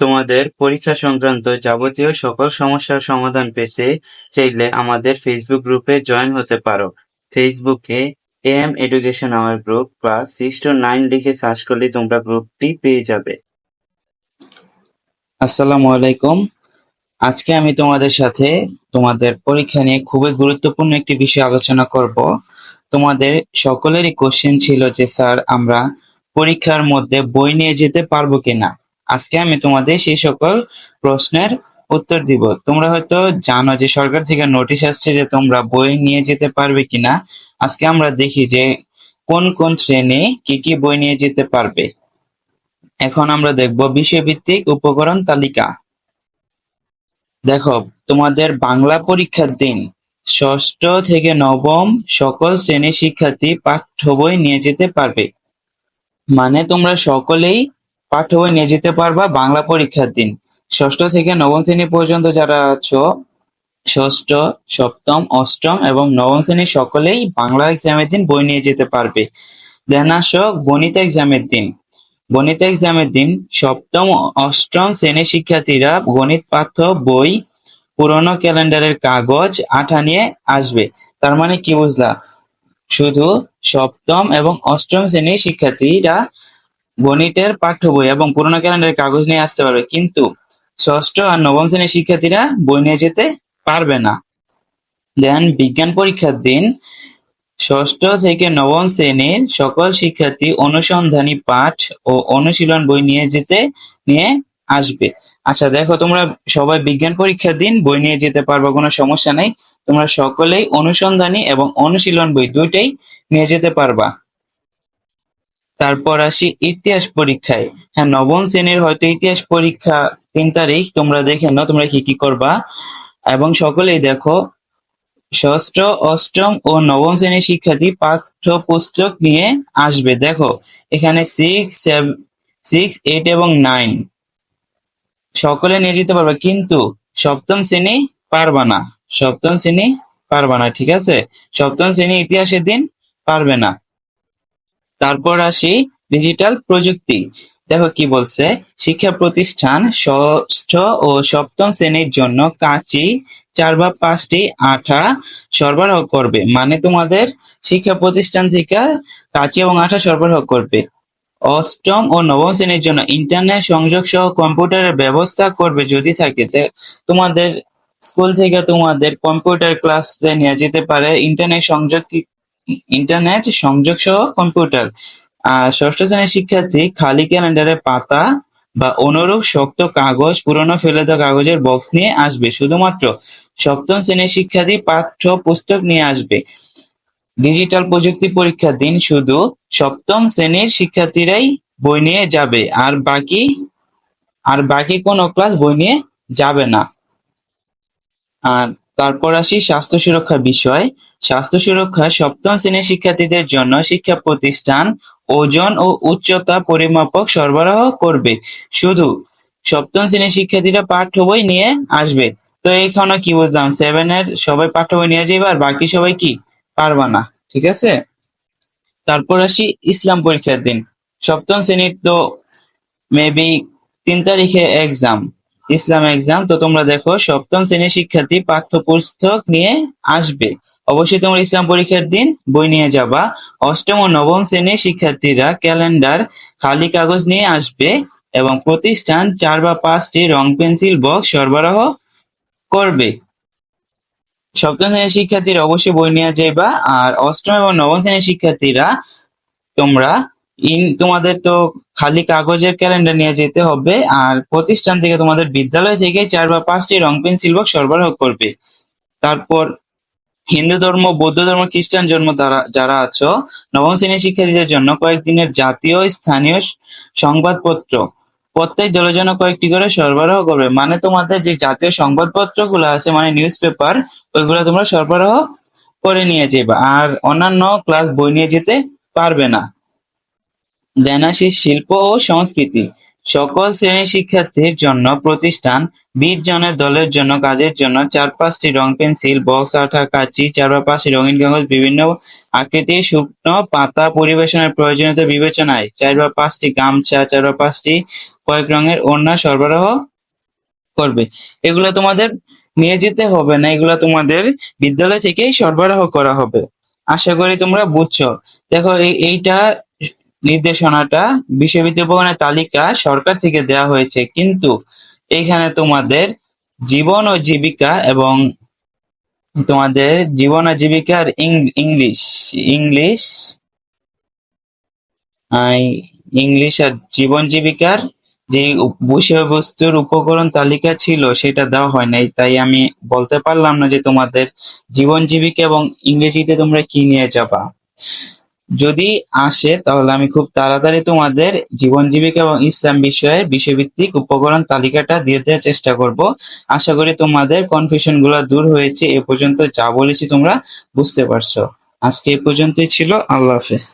তোমাদের পরীক্ষা সংক্রান্ত যাবতীয় সকল সমস্যার সমাধান পেতে চাইলে আমাদের ফেসবুক গ্রুপে জয়েন হতে পারো। ফেসবুকে এম এডুকেশন আওয়ার গ্রুপ বা সিক্স টু নাইন লিখে সার্চ করলে তোমরা গ্রুপটি পেয়ে যাবে। আসসালামু আলাইকুম। আজকে আমি তোমাদের সাথে তোমাদের পরীক্ষা নিয়ে খুবই গুরুত্বপূর্ণ একটি বিষয় আলোচনা করব। তোমাদের সকলেরই কোশ্চেন ছিল যে, স্যার, আমরা পরীক্ষার মধ্যে বই নিয়ে যেতে পারব কিনা? আজকে আমি তোমাদের সেই সকল প্রশ্নের উত্তর দিব। তোমরা হয়তো জানো যে সরকার থেকে নোটিশ আসছে যে তোমরা বই নিয়ে যেতে পারবে কিনা। আজকে আমরা দেখি যে কোন কোন শ্রেণি কি কি বই নিয়ে যেতে পারবে। এখন আমরা দেখব বিষয়ভিত্তিক উপকরণ তালিকা। দেখো, তোমাদের বাংলা পরীক্ষার দিন ষষ্ঠ থেকে নবম সকল শ্রেণির শিক্ষার্থী পাঠ্য বই নিয়ে যেতে পারবে। মানে তোমরা সকলেই পাঠ্য বই নিয়ে যেতে পারবা বাংলা পরীক্ষার দিন। ষষ্ঠ থেকে নবম শ্রেণি পর্যন্ত যারা আছো, ষষ্ঠ, সপ্তম, অষ্টম এবং নবম শ্রেণির সকলেই বাংলা এক্সামের দিন বই নিয়ে যেতে পারবে। দেন আসো গণিত এক্সামের দিন। গণিত এক্সামের দিন সপ্তম, অষ্টম শ্রেণির শিক্ষার্থীরা গণিত পাঠ্য বই পুরনো ক্যালেন্ডারের কাগজ আঠা নিয়ে আসবে। তার মানে কি বুঝলা? শুধু সপ্তম এবং অষ্টম শ্রেণির শিক্ষার্থীরা গণিতের পাঠ্য বই এবং পুরনো ক্যালেন্ডারের কাগজ নিয়ে আসতে পারবে। কিন্তু ষষ্ঠ আর নবম শ্রেণির শিক্ষার্থীরা বই নিয়ে যেতে পারবে না। দেন বিজ্ঞান পরীক্ষার দিন। ষষ্ঠ থেকে নবম শ্রেণির সকল শিক্ষার্থী অনুসন্ধানী পাঠ ও অনুশীলন বই নিয়ে যেতে, নিয়ে আসবে। আচ্ছা দেখো তোমরা সবাই বিজ্ঞান পরীক্ষার দিন বই নিয়ে যেতে পারবে, কোনো সমস্যা নেই। তোমরা সকলেই অনুসন্ধানী এবং অনুশীলন বই দুইটাই নিয়ে যেতে পারবা। তারপর আসি ইতিহাস পরীক্ষায়। হ্যাঁ নবম শ্রেণির হয়তো ইতিহাস পরীক্ষা তিন তারিখ, তোমরা দেখে নাও, তোমরা কি কি করবা। এবং সকলেই দেখো, ষষ্ঠ, অষ্টম ও নবম শ্রেণির শিক্ষার্থী পাঠ্য পুস্তক নিয়ে আসবে। দেখো, এখানে সিক্স সিক্স এইট এবং নাইন সকলে নিয়ে যেতে পারবে, কিন্তু সপ্তম শ্রেণি পারবা না। সপ্তম শ্রেণি পারবা না, ঠিক আছে? সপ্তম শ্রেণি ইতিহাসের দিন পারবে না। তারপর আসি ডিজিটাল প্রযুক্তি। দেখো কি বলছে, শিক্ষা প্রতিষ্ঠান ষষ্ঠ ও সপ্তম শ্রেণির জন্য কাঁচি চার বা পাঁচটি আঠা সরবরাহ করবে। মানে তোমাদের শিক্ষা প্রতিষ্ঠান থেকে কাঁচি এবং আঠা সরবরাহ করবে। অষ্টম ও নবম শ্রেণির জন্য ইন্টারনেট সংযোগ সহ কম্পিউটারের ব্যবস্থা করবে যদি থাকে। তোমাদের স্কুল থেকে তোমাদের কম্পিউটার ক্লাস নিয়ে যেতে পারে। ইন্টারনেট সংযোগ ইন্টারনেট, সংযোগ সহ কম্পিউটার। ষষ্ঠ শ্রেণির শিক্ষার্থী খালি ক্যালেন্ডারের পাতা বা অনুরূপ শক্ত কাগজ, পুরনো ফেলে দেওয়া কাগজের বক্স নিয়ে আসবে। শুধুমাত্র সপ্তম শ্রেণির শিক্ষার্থী পাঠ্য পুস্তক নিয়ে আসবে। ডিজিটাল প্রযুক্তি পরীক্ষার দিন শুধু সপ্তম শ্রেণির শিক্ষার্থীরাই বই নিয়ে যাবে। আর বাকি আর বাকি কোনো ক্লাস বই নিয়ে যাবে না। আর তারপর আসি স্বাস্থ্য সুরক্ষা বিষয়। স্বাস্থ্য সুরক্ষা সপ্তম শ্রেণির শিক্ষার্থীদের জন্য শিক্ষা প্রতিষ্ঠান ওজন ও উচ্চতা পরিমাপক সরবরাহ করবে। শুধু সপ্তম শ্রেণির শিক্ষার্থীরা পাঠ্য বই নিয়ে আসবে। তো এখানে কি বুঝলাম? সেভেন এর সবাই পাঠ্য বই নিয়ে যাবে আর বাকি সবাই কি? পারবা না। ঠিক আছে? তারপর আসি ইসলাম পরীক্ষার দিন। সপ্তম শ্রেণির তো মেবি তিন তারিখে এক্সাম ইসলাম এক্সাম তো তোমরা দেখো, সপ্তম শ্রেণির শিক্ষার্থী পাঠ্যপুস্তক নিয়ে আসবে। অবশ্যই তোমরা ইসলাম পরীক্ষার দিন বই নিয়ে যাবা। অষ্টম ও নবম শ্রেণির শিক্ষার্থীরা ক্যালেন্ডার খালি কাগজ নিয়ে আসবে এবং প্রতিষ্ঠান চার বা পাঁচটি রং পেন্সিল বক্স সরবরাহ করবে। সপ্তম শ্রেণির শিক্ষার্থীরা অবশ্যই বই নিয়ে যাইবা। আর অষ্টম এবং নবম শ্রেণির শিক্ষার্থীরা তোমরা ইন তোমাদের তো খালি কাগজের ক্যালেন্ডার নিয়ে যেতে হবে, আর প্রতিষ্ঠান থেকে তোমাদের বিদ্যালয় থেকে চার বা পাঁচটি রং, পেন্সিল বক্স সরবরাহ করবে। তারপর হিন্দু ধর্ম, বৌদ্ধ ধর্ম, খ্রিস্টান জন্ম যারা যারা আছো, নবম শ্রেণির শিক্ষার্থীদের জন্য কয়েকদিনের জাতীয় স্থানীয় সংবাদপত্র। প্রত্যেক দলের জন্য কয়েকটি করে সরবরাহ করবে। মানে তোমাদের যে জাতীয় সংবাদপত্রগুলো আছে মানে নিউজ পেপার ওইগুলো তোমরা সরবরাহ করে নিয়ে যাবে আর অন্যান্য ক্লাস বই নিয়ে যেতে পারবে না। দেন শিল্প ও সংস্কৃতি। সকল শ্রেণির শিক্ষার্থীর জন্য প্রতিষ্ঠান বিশ জনের দলের জন্য কাজের জন্য চার পাঁচটি রং পেন্সিল, বক্স, আঠা, কাঁচি চার বা পাঁচটি রঙিন কাগজ, বিভিন্ন আকৃতির শুকনো পাতা পরিবেশনের প্রয়োজনীয়তা বিবেচনায় চার বা পাঁচটি গামছা চার বা পাঁচটি কয়েক রঙের ওড়না সরবরাহ করবে। এগুলো তোমাদের নিয়ে যেতে হবে না, এগুলো তোমাদের বিদ্যালয় থেকেই সরবরাহ করা হবে। আশা করি তোমরা বুঝছ। দেখো, এই- এইটা নির্দেশনাটা বিশ্ববিদ্যালয় উপকরণের তালিকা সরকার থেকে দেওয়া হয়েছে। কিন্তু এখানে তোমাদের জীবন ও জীবিকা এবং তোমাদের জীবন ও জীবিকার ইংলিশ ইংলিশ ইংলিশ আর জীবন জীবিকার যে বিষয়বস্তুর উপকরণ তালিকা ছিল সেটা দেওয়া হয় নাই। তাই আমি বলতে পারলাম না যে তোমাদের জীবন জীবিকা এবং ইংরেজিতে তোমরা কি নিয়ে যাবা। যদি আসে, তাহলে আমি খুব তাড়াতাড়ি তোমাদের জীবন জীবিকা এবং ইসলাম বিষয়ে বিষয়ভিত্তিক উপকরণ তালিকাটা দিয়ে দেওয়ার চেষ্টা করব। আশা করি তোমাদের কনফিউশনগুলো দূর হয়েছে, এ পর্যন্ত যা বলেছি তোমরা বুঝতে পারছ। আজকে এ পর্যন্তই ছিল, আল্লাহ হাফেজ।